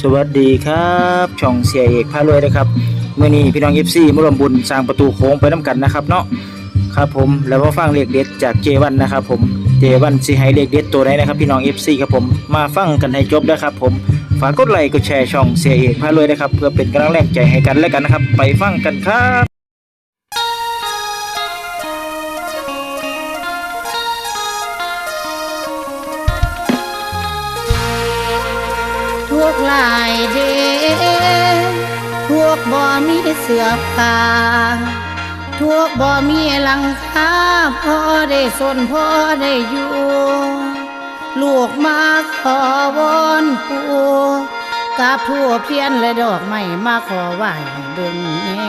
สวัสดีครับช่องเสียเอกพารวยนะครับเมื่อนี้พี่น้องเอฟซีมารวมบุญสร้างประตูโค้งไปน้ำกันนะครับเนาะครับผมแล้วก็ฟังเลขเด็ดจากเจวันนะครับผมเจวันสิให้เลขเด็ดตัวไหนนะครับพี่น้องเอฟซีครับผมมาฟังกันให้จบนะครับผมฝากกดไลค์กดแชร์ช่องเสียเอกพารวยนะครับเพื่อเป็นกำลังแรงใจให้กันและกันนะครับ ไปฟังกันครับายเดทุกบ่มีเสือผ้าทุกบ่มีหลังคาพอได้สนพอได้อยู่ลูกมาขอวอนปู่กับทั่วเพียนและดอกไม้มาขอไหว้เบิ่งแน่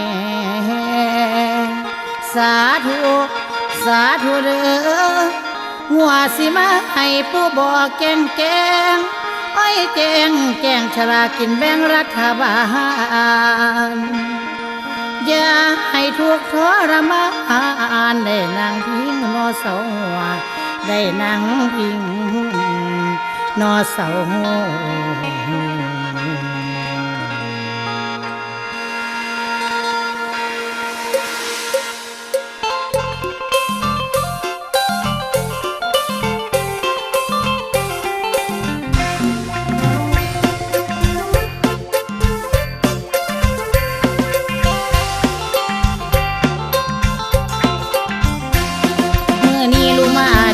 สาธุสาธุเด้อหัวสิมาให้ผู้บอกแกงแกง แกงแกงชลากินแบ่งรัฐบาล อย่าให้ทุกข์ทรมานได้นั่งพิงนอเสาหัวได้นั่งพิงนอเสา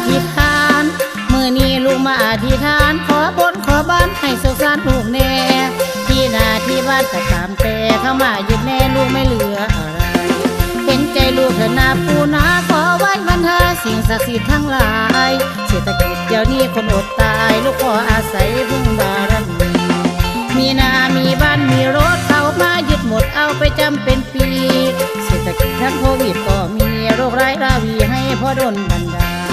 ธิษฐานมื่อนี้ลุงมาอธิษฐาน ขอบนขอบ้านให้สุขสันต์ลูกแน่ที่นาที่บ้านแต่ตามแต่เข้ามาหยุดแน่ลูกไม่เหลืออะไรเห็นใจลูกเถอะนาปูนาขอไว้บรรทาสิ่งศักดิ์สิทธิ์ทั้งหลายเศรษฐกิจเดี๋ยวนี้คนอดตายลูกขออาศัยพึ่งบารมีมีนามีบ้านมีรถเขามายึดหมดเอาไปจำเป็นปีเศรษฐกิจทั้งโควิดก็มีโรคร้ายราวีให้พ่อดนบันดาล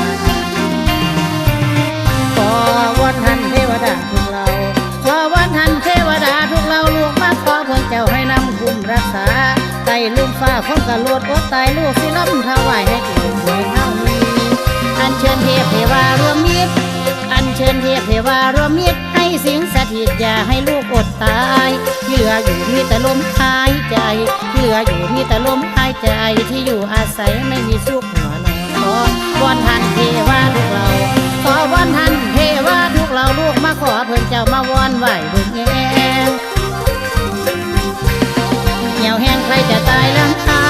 วันทันเทวดาทุกเราขอวันทันเทวดาทุกเราลูกมาขอเพื่อเจ้าให้นำคุมรักษาไต่ลืมฟ้าของกระโลดอดตายลูกสิล้ำถวายให้ถูกหวยเท่านี้อันเชิญเทพเทวารวมมิตรอันเชิญเทพเทวารวมมิตรให้สิงสถิตอย่าให้ลูกอดตายเหลืออยู่มีแต่ลมหายใจเหลืออยู่มีแต่ลมหายใจที่อยู่อาศัยไม่มีสุขหัวนอนขอวันทันเทวาทุกเรา ขอวันทันเทวาทุกเราลูกมาขอเพิ่นเจ้ามาวอนไหวเบิ่งแงเหี่ยวแห้งใครจะตายแล้วนะ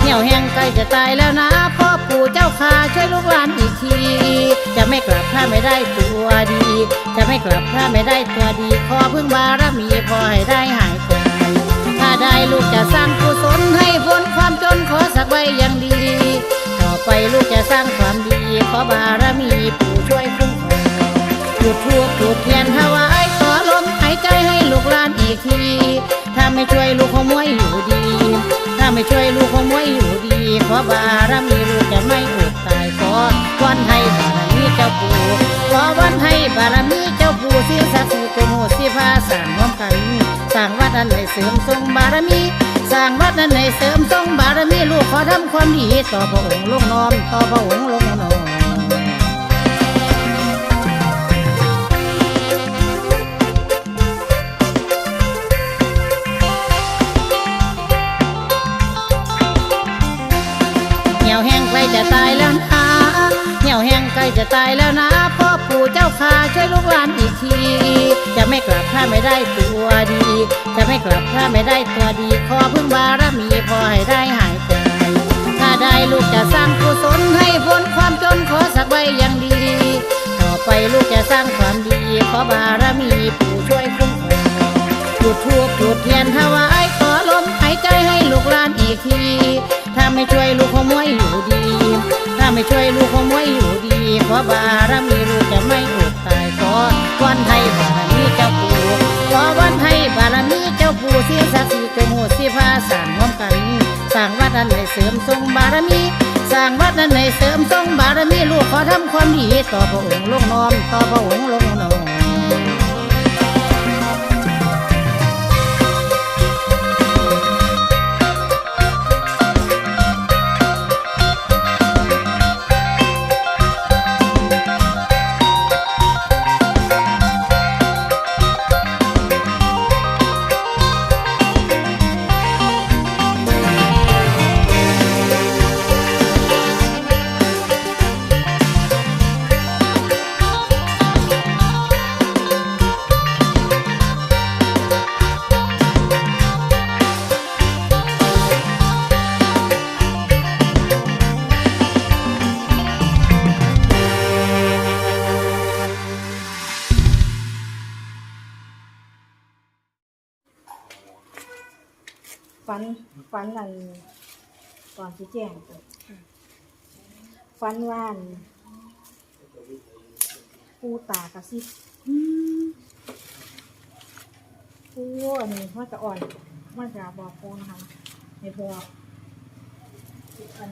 เหี่ยวแห้งใกล้จะตายแล้วนะพ่อปู่เจ้าข้าช่วยลูกหลานอีกที จะไม่กลับถ้าไม่ได้ตัวดี จะไม่กลับถ้าไม่ได้ตัวดี ขอพึ่งบารมีพอให้ได้หายใจถ้าได้ลูกจะสร้างกุศลให้พ้นความจนขอสักใบอย่างดี อไปลูกจะสร้างความดี ขอบารมีปู่ช่วยคุ้มครองจุดทูบจุดเทียนถวายขอลมหายใจให้ลูกหลานอีกที ถ้าไม่ช่วยลูกของมวยอยู่ดี ถ้าไม่ช่วยลูกของมวยอยู่ดี ขอบารมีลูกจะไม่อดตายขอวันให้บารมีเจ้าปู่ขอวันให้บารมีเจ้าปู่สิศักดิ์สิทธิ์โมสิพาสางร่วมกัน ร้างวัดนั้นใหนเสริมทรงบารมี สร้างวัดนั้นใหนเสริมทรงบารมีลูกขอทำความดีต่อพระองค์ลงน้อมต่อพระองค์ลงน้อม ใกล้จะตายแล้วนะพ่อปู่เจ้าข้าช่วยลูกหลานอีกที จะไม่กลับถ้าไม่ได้ตัวดี จะไม่กลับถ้าไม่ได้ตัวดี ขอพึ่งบารมีพอให้ได้หายใจถ้าได้ลูกจะสร้างกุศลให้พ้นความจนขอสักใบอย่างดี ต่อไปลูกจะสร้างความดี ขอบารมีปู่ช่วยคุ้มครองจุดทูบจุดเทียนถวายขอลมหายใจให้ลูกหลานอีกที ถ้าไม่ช่วยลูกของมวยอยู่ดี ถ้าไม่ช่วยลูกของมวยอยู่ดีขอบารมีลูกจะไม่อดตายขอวันไทยบารมีเจ้าปู่ขอวันไทยบารมีเจ้าปู่สิศักสิจงโหดสิพาสร้างร่วมกันสร้างวัดอันไหนเสริมทรงบารมีสร้างวัดอันไหนเสริมทรงบารมีลูกขอทำความดีต่อพระองค์ลงน้อมต่อพระองค์ลงน้อม ฝันฝันอันก่อนสิแจ้งฝันว่าอันปูตากระซิบปูอันนี้ว่าจะอ่อนว่าจะบอกปูนะคะให้บอกอัน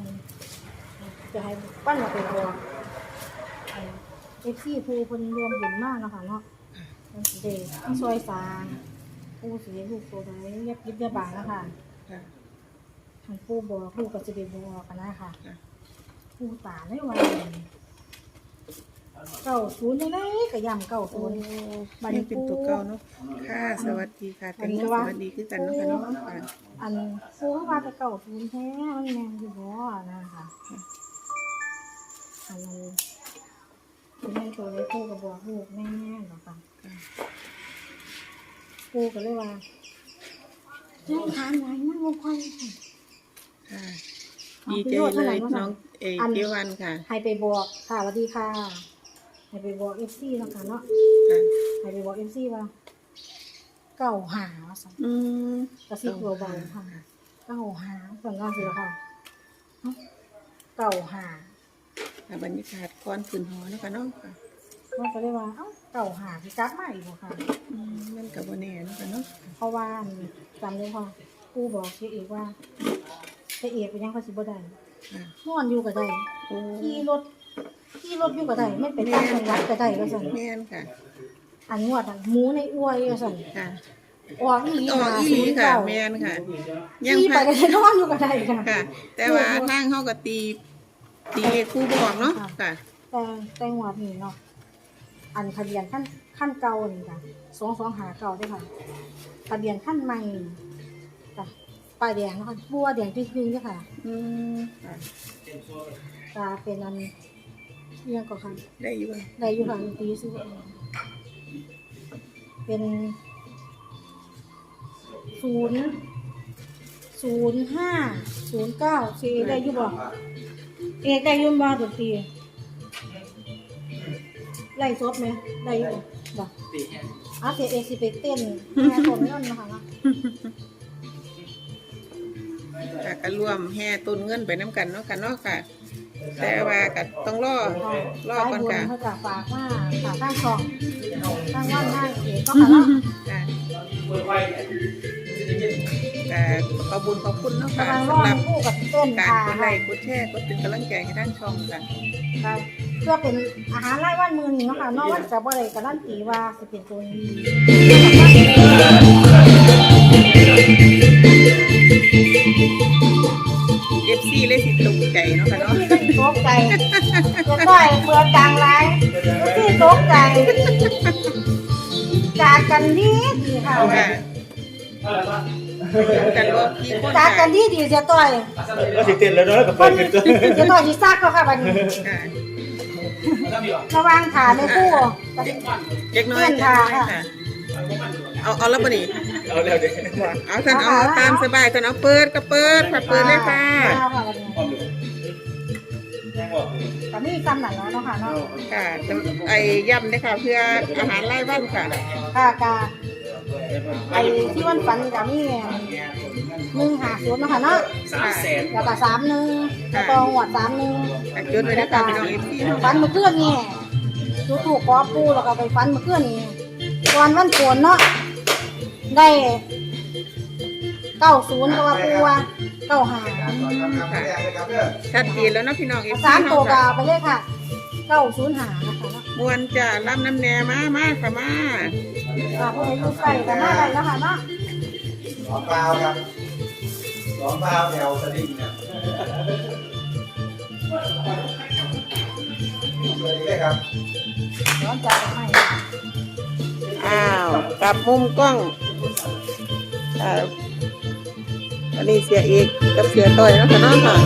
จะให้ปั้นมาเป็นบอกเอฟซีภูคนรวมบุญมากนะคะเนาะมันสิเดซอยสาง ปูสีลูกตัวไหนยับยิบยาบางนะคะค่ะทางปูบอกลูกก็จะเป็นบอกกันนะคะค่ะปูตาได้วันเก้าศูนย์ยังไงก็ย่ำเก้าศูนย์บัดนี้ยังเป็นตัวเก่าเนาะ ค่ะ สวัสดีค่ะเป็นสวัสดีคือกันเนาะค่ะเนาะค่ะอันปูเข้ามาจะเก้าศูนย์แท้มันแมงอยู่บ่นะคะอันนั้นคุณแม่ตัวเลยปูก็บอกลูกแม่แม่เนาะค่ะ ปูก็เลยว่าเรื่องทานไหนมันบ่ค่อยค่ะดีใจเลยน้องเอเจวันค่ะ ให้ไปบอกค่ะสวัสดีค่ะ ให้ไปบอกเอฟซีเนาะค่ะเนาะค่ะให้ไปบอกเอฟซีว่าเก่าหาว่าสั่นอืมกระซิบเบาๆค่ะเก่าหาสั่นว่าสิล่ะค่ะเอ้าเก่าหาค่ะบรรยากาศก่อนขึ้นหอเนาะค่ะเนาะค่ะว่าก็เลยว่าเอ้าเก่าหาที่กลับมาอีกบ่ค่ะอืมมัน กับวันแน่เนาะค่ะเนาะเพราะว่าอันจำเลยค่ะกูบอกเสียเอกว่าเสียเอกเป็นยังเขาสิบ่ได้ค่ะนอนอยู่ก็ได้โอ้ขี่รถขี่รถอยู่ก็ได้ไม่ไปต่างจังหวัดก็ได้ว่าสั่นแม่นค่ะ อันงวดอันหมูในอวยว่าสั่นค่ะออกอีหลีออกอีหลีค่ะแม่นค่ะ ยังขี่ไปพักก็ได้นอนอยู่ก็ได้ค่ะค่ะแต่ว่าทางเฮาก็ตีตีเลขคู่บอกเนาะค่ะแต่แต่งวดนี้เนาะอันทะเบียนขั้น ขั้นเก่านี่ค่ะสองสองหาเก่าด้วยค่ะทะเบียนขั้นใหม่ค่ะป้ายแดงเนาะคะบัวแดงจริงๆด้วยค่ะ อืมค่ะตาเป็นอันเรียงก็ค่ะได้อยู่บ่ได้อยู่ค่ะดนตรีซื้อเองเป็นศูนย์ศูนย์ห้าศูนย์เก้าซีได้อยู่บ่เอกได้อยุ่บ่ดนตรีไล่ซดไหมได้อยู่บ่ อาเสียเอกสิไปเต้นแม่คนนั่นนะคะเนาะค่ะก็รวมแห่ต้นเงินไปน้ำกันเนาะค่ะเนาะค่ะ แต่ว่าก็ต้องรอรอก่อนสายบุญค่ะเขาจะฝากมาฝากข้างช่องข้างว่านข้างเอกก็ค่ะเนาะค่ะแต่ขอบคุญขอบคุณเนาะค่ะกำลังรสำอหรับคู่กับเต้นการค่ะกดไลค์กดแชร์กดติดกำลังใจให้ทางช่องค่ะค่ะ เพื่อเป็นอาหารไล่วันมือนี่เนาะค่ะนอกวันจะบ่ได้การันตีว่าสิเป็นตัวนี้เอฟซีเลยสิตกใจเนาะค่ะเนาะ ที่ก็ตกใจจะต่อยเปลือจางไรที่ตกใจจากกันดีดีค่ะค่ะกันรวมกี่คนจากค่ะกันดีดีจะต่อยก็สิเต้นแล้วเนาะกับคเปินดขึ้นตัว จะต่อยที่ซักก็ค่ะบัดนี้ ค่ะ ระวังขาในคู่เล็กน้อยเล็กน้อยค่ะเอาเอาแล้วปะนี่เอาแล้วเด้อเอาท่านเอาตามสบายท่านเอาเปิดก็เปิดค่ะเปิดเลยค่ะเอาค่ะบัดนี้แต่นี่ซ้ำหนังแล้วเนาะค่ะเนาะค่ะไอ้ย่ำเลยค่ะเพื่ออาหารไล่บ้านค่ะค่ะกาไอ้ที่วันฝันกับนี่ หนึ่งหาศูนย์เนาะค่ะเนาะสามแสนแล้วก็สามหนึ่งแล้วก็หวดสามหนึ่งค่ะจดไว้นะคะพี่น้องเอฟซีฟันเมื่อคืนนี่ดูถูกขอปูแล้วก็ไปฟันเมื่อคืนนี่ก่อนวันโกนเนาะได้เก้าศูนย์ก็ว่าปูว่าเก้าหาค่ะชัดเจนแล้วเนาะพี่น้องเอฟสาซีมตัวเนาะกาค่ะไปเลยค่ะเก้าศูนย์หานะคะเนาะมวนจะรับน้ำแหน่มามาค่ะมาอ่าพวกนี้ลูกไก่กันมาได้แล้วค่ะเนาะสองเปล่าครับ ร้องเปล่าแถวสลิงเนี่ยสวัสดีครับร้อนจากให้อ้าวกลับมุมกล้องอ่าอันนี้เสียเอกกับเสียต่อยเนะค่ะน้องค่ะ